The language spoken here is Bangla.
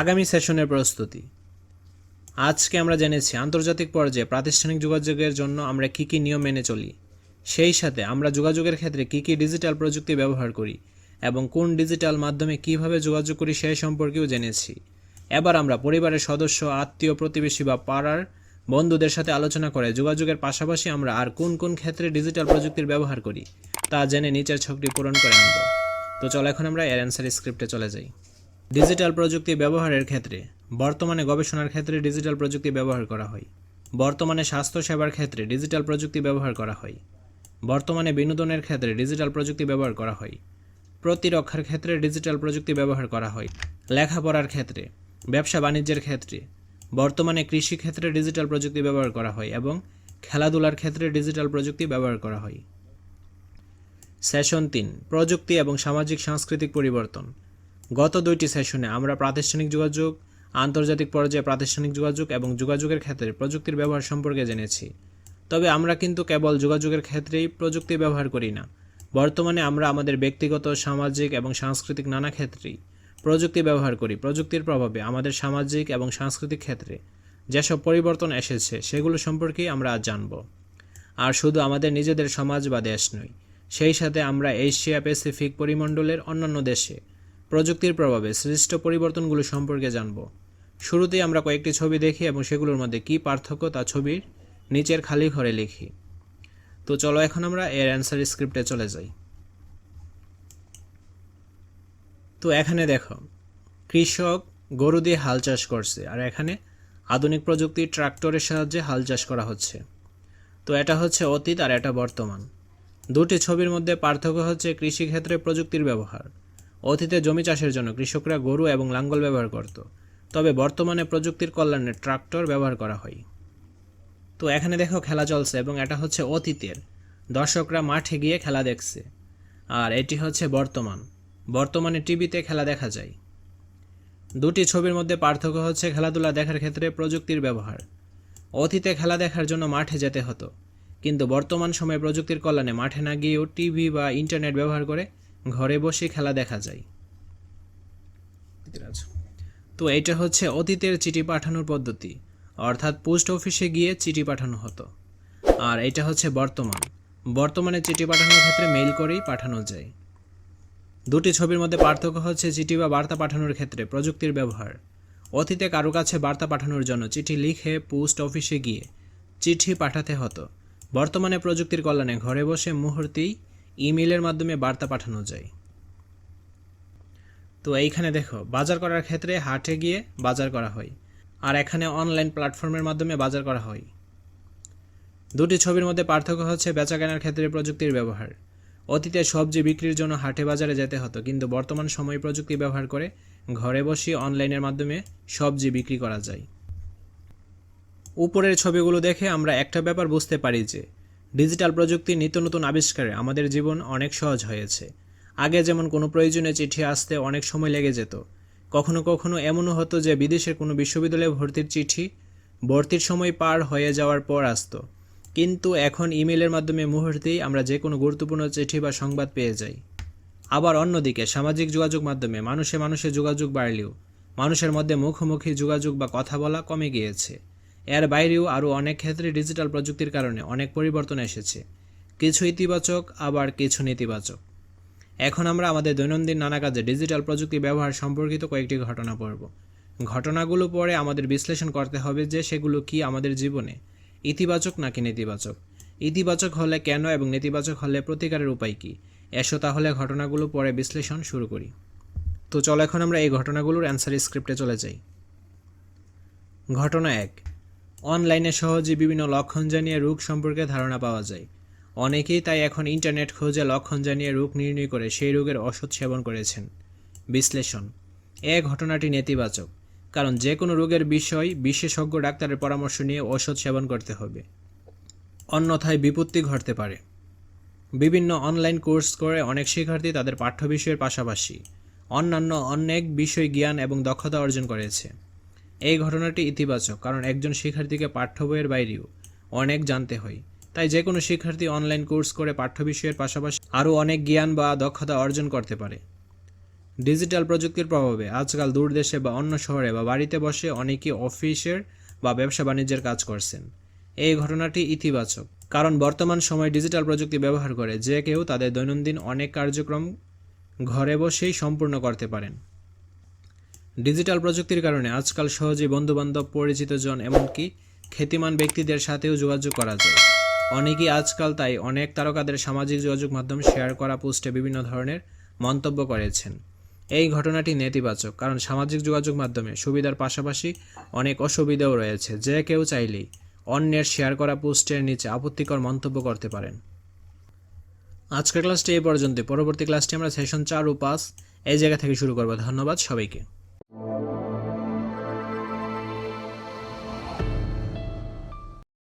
আগামী সেশনের প্রস্তুতি। আজকে আমরা জেনেছি আন্তর্জাতিক পর্যায়ে প্রাতিষ্ঠানিক যোগাযোগের জন্য আমরা কী কী নিয়ম মেনে চলি। সেই সাথে আমরা যোগাযোগের ক্ষেত্রে কী কী ডিজিটাল প্রযুক্তি ব্যবহার করি এবং কোন ডিজিটাল মাধ্যমে কীভাবে যোগাযোগ করি সেই সম্পর্কেও জেনেছি। এবার আমরা পরিবারের সদস্য, আত্মীয়, প্রতিবেশী বা পাড়ার বন্ধুদের সাথে আলোচনা করে যোগাযোগের পাশাপাশি আমরা আর কোন কোন ক্ষেত্রে ডিজিটাল প্রযুক্তির ব্যবহার করি তা জেনে নিচের ছকটি পূরণ করে আনব। তো চলো এখন আমরা এর অ্যান্সার স্ক্রিপ্টে চলে যাই। ডিজিটাল প্রযুক্তি ব্যবহারের ক্ষেত্রে, বর্তমানে গবেষণার ক্ষেত্রে ডিজিটাল প্রযুক্তি ব্যবহার করা হয়। বর্তমানে স্বাস্থ্যসেবার ক্ষেত্রে ডিজিটাল প্রযুক্তি ব্যবহার করা হয়। বর্তমানে বিনোদনের ক্ষেত্রে ডিজিটাল প্রযুক্তি ব্যবহার করা হয়। প্রতিরক্ষার ক্ষেত্রে ডিজিটাল প্রযুক্তি ব্যবহার করা হয়। লেখাপড়ার ক্ষেত্রে, ব্যবসা বাণিজ্যের ক্ষেত্রে, বর্তমানে কৃষি ক্ষেত্রে ডিজিটাল প্রযুক্তি ব্যবহার করা হয় এবং খেলাধুলার ক্ষেত্রে ডিজিটাল প্রযুক্তি ব্যবহার করা হয়। সেশন তিন, প্রযুক্তি এবং সামাজিক সাংস্কৃতিক পরিবর্তন। গত দুইটি সেশনে আমরা প্রাতিষ্ঠানিক যোগাযোগ, আন্তর্জাতিক পর্যায়ে প্রাতিষ্ঠানিক যোগাযোগ এবং যোগাযোগের ক্ষেত্রে প্রযুক্তির ব্যবহার সম্পর্কে জেনেছি। তবে আমরা কিন্তু কেবল যোগাযোগের ক্ষেত্রেই প্রযুক্তি ব্যবহার করি না। বর্তমানে আমরা আমাদের ব্যক্তিগত, সামাজিক এবং সাংস্কৃতিক নানা ক্ষেত্রেই প্রযুক্তি ব্যবহার করি। প্রযুক্তির প্রভাবে আমাদের সামাজিক এবং সাংস্কৃতিক ক্ষেত্রে যেসব পরিবর্তন এসেছে, সেগুলো সম্পর্কেই আমরা আজ জানব। আর শুধু আমাদের নিজেদের সমাজ বা দেশ নয়, সেই সাথে আমরা এশিয়া প্যাসিফিক পরিমণ্ডলের অন্যান্য দেশে প্রযুক্তির প্রভাবে সৃষ্ট পরিবর্তনগুলো সম্পর্কে জানব। শুরুতেই আমরা কয়েকটি ছবি দেখি এবং সেগুলোর মধ্যে কী পার্থক্য তা ছবির নিচের খালি ঘরে লিখি। তো চলো এখন আমরা এর অ্যান্সার স্ক্রিপ্টে চলে যাই। তো এখানে দেখো, কৃষক গরু দিয়ে হাল চাষ করছে আর এখানে আধুনিক প্রযুক্তি ট্রাক্টরের সাহায্যে হাল চাষ করা হচ্ছে। তো এটা হচ্ছে অতীত আর এটা বর্তমান। দুটি ছবির মধ্যে পার্থক্য হচ্ছে কৃষিক্ষেত্রে প্রযুক্তির ব্যবহার। অতীতে জমি চাষের জন্য কৃষকরা গরু এবং লাঙ্গল ব্যবহার করত। তবে বর্তমানে প্রযুক্তির কল্যাণে ট্রাক্টর ব্যবহার করা হয়। তো এখানে দেখো খেলা চলছে এবং এটা হচ্ছে অতীতের। দর্শকরা মাঠে গিয়ে খেলা দেখছে। আর এটি হচ্ছে বর্তমান। বর্তমানে টিভিতে খেলা দেখা যায়। দুটি ছবির মধ্যে পার্থক্য হচ্ছে খেলাধুলা দেখার ক্ষেত্রে প্রযুক্তির ব্যবহার। অতীতে খেলা দেখার জন্য মাঠে যেতে হতো। কিন্তু বর্তমান সময়ে প্রযুক্তির কল্যাণে মাঠে না গিয়েও টিভি বা ইন্টারনেট ব্যবহার করে ঘরে বসে খেলা দেখা যায়। তো এটা হচ্ছে অতীতের চিঠি পাঠানোর পদ্ধতি। অর্থাৎ পোস্ট অফিসে গিয়ে চিঠি পাঠানো হতো। আর এটা হচ্ছে বর্তমান। বর্তমানে চিঠি পাঠানোর ক্ষেত্রে মেইল করেই পাঠানো যায়। দুটি ছবির মধ্যে পার্থক্য হচ্ছে চিঠি বা বার্তা পাঠানোর ক্ষেত্রে প্রযুক্তির ব্যবহার। অতীতে কারও কাছে বার্তা পাঠানোর জন্য চিঠি লিখে পোস্ট অফিসে গিয়ে চিঠি পাঠাতে হতো। বর্তমানে প্রযুক্তির কল্যাণে ঘরে বসে মুহূর্তেই ইমেইলের মাধ্যমে বার্তা পাঠানো যায়। তো এইখানে দেখো, বাজার করার ক্ষেত্রে হাটে গিয়ে বাজার করা হয়। আর এখানে অনলাইন প্ল্যাটফর্মের মাধ্যমে বাজার করা হয়। দুটি ছবির মধ্যে পার্থক্য হচ্ছে বেচা কেনার ক্ষেত্রে প্রযুক্তির ব্যবহার। অতীতে সবজি বিক্রির জন্য হাটে বাজারে যেতে হতো, কিন্তু বর্তমান সময়ে প্রযুক্তি ব্যবহার করে ঘরে বসে অনলাইনের মাধ্যমে সবজি বিক্রি করা যায়। উপরের ছবিগুলো দেখে আমরা একটা ব্যাপার বুঝতে পারি যে ডিজিটাল প্রযুক্তির নিত্য নতুন আবিষ্কারে আমাদের জীবন অনেক সহজ হয়েছে। আগে যেমন কোনো প্রয়োজনে চিঠি আসতে অনেক সময় লেগে যেত, কখনো কখনো এমনও হতো যে বিদেশের কোনো বিশ্ববিদ্যালয়ে ভর্তির চিঠি ভর্তির সময় পার হয়ে যাওয়ার পর আসত। কিন্তু এখন ইমেলের মাধ্যমে মুহূর্তেই আমরা যে কোনো গুরুত্বপূর্ণ চিঠি বা সংবাদ পেয়ে যাই। আবার অন্যদিকে সামাজিক যোগাযোগ মাধ্যমে মানুষে মানুষে যোগাযোগ বাড়লেও মানুষের মধ্যে মুখোমুখি যোগাযোগ বা কথা বলা কমে গিয়েছে। এর বাইরেও আরও অনেক ক্ষেত্রে ডিজিটাল প্রযুক্তির কারণে অনেক পরিবর্তন এসেছে। কিছু ইতিবাচক, আবার কিছু নেতিবাচক। এখন আমরা আমাদের দৈনন্দিন নানা কাজে ডিজিটাল প্রযুক্তি ব্যবহার সম্পর্কিত কয়েকটি ঘটনা পড়ব। ঘটনাগুলো পরে আমাদের বিশ্লেষণ করতে হবে যে সেগুলো কি আমাদের জীবনে, ইতিবাচক নাকি নেতিবাচক? ইতিবাচক হলে কেন এবং নেতিবাচক হলে প্রতিকারের উপায় কী? এসো তাহলে ঘটনাগুলো পরে বিশ্লেষণ শুরু করি। তো চলো এখন আমরা এই ঘটনাগুলোর অ্যান্সার স্ক্রিপ্টে চলে যাই। ঘটনা এক অনলাইনে সহজে বিভিন্ন লক্ষণ জানিয়ে রোগ সম্পর্কে ধারণা পাওয়া যায়। অনেকেই তাই এখন ইন্টারনেট খোঁজে লক্ষণ জানিয়ে রোগ নির্ণয় করে সেই রোগের ওষুধ সেবন করেছেন। বিশ্লেষণ। এ ঘটনাটি নেতিবাচক, কারণ যে কোনো রোগের বিষয় বিশেষজ্ঞ ডাক্তারের পরামর্শ নিয়ে ওষুধ সেবন করতে হবে। অন্যথায় বিপত্তি ঘটতে পারে। বিভিন্ন অনলাইন কোর্স করে অনেক শিক্ষার্থী তাদের পাঠ্য বিষয়ের পাশাপাশি অন্যান্য অনেক বিষয় জ্ঞান এবং দক্ষতা অর্জন করেছে। এই ঘটনাটি ইতিবাচক, কারণ একজন শিক্ষার্থীকে পাঠ্য বইয়ের বাইরেও অনেক জানতে হয়। তাই যে কোনো শিক্ষার্থী অনলাইন কোর্স করে পাঠ্য বিষয়ের পাশাপাশি আরও অনেক জ্ঞান বা দক্ষতা অর্জন করতে পারে। ডিজিটাল প্রযুক্তির প্রভাবে আজকাল দূর দেশে বা অন্য শহরে বা বাড়িতে বসে অনেকেই অফিসের বা ব্যবসা বাণিজ্যের কাজ করছেন। এই ঘটনাটি ইতিবাচক, কারণ বর্তমান সময়ে ডিজিটাল প্রযুক্তি ব্যবহার করে যে কেউ তাদের দৈনন্দিন অনেক কার্যক্রম ঘরে বসেই সম্পূর্ণ করতে পারেন। ডিজিটাল প্রযুক্তির কারণে আজকাল সহজেই বন্ধুবান্ধব, পরিচিতজন, এমনকি খ্যাতিমান ব্যক্তিদের সাথেও যোগাযোগ করা যায়। অনেকেই আজকাল তাই অনেক তারকাদের সামাজিক যোগাযোগ মাধ্যম শেয়ার করা পোস্টে বিভিন্ন ধরনের মন্তব্য করেছেন। এই ঘটনাটি নেতিবাচক, কারণ সামাজিক যোগাযোগ মাধ্যমে সুবিধার পাশাপাশি অনেক অসুবিধাও রয়েছে, যে কেউ চাইলেই অন্যের শেয়ার করা পোস্টের নিচে আপত্তিকর মন্তব্য করতে পারেন। আজকের ক্লাসটি এই পর্যন্ত পরবর্তী ক্লাসটি আমরা সেশন চার ও পাঁচ এই জায়গা থেকে শুরু করব। ধন্যবাদ সবাইকে।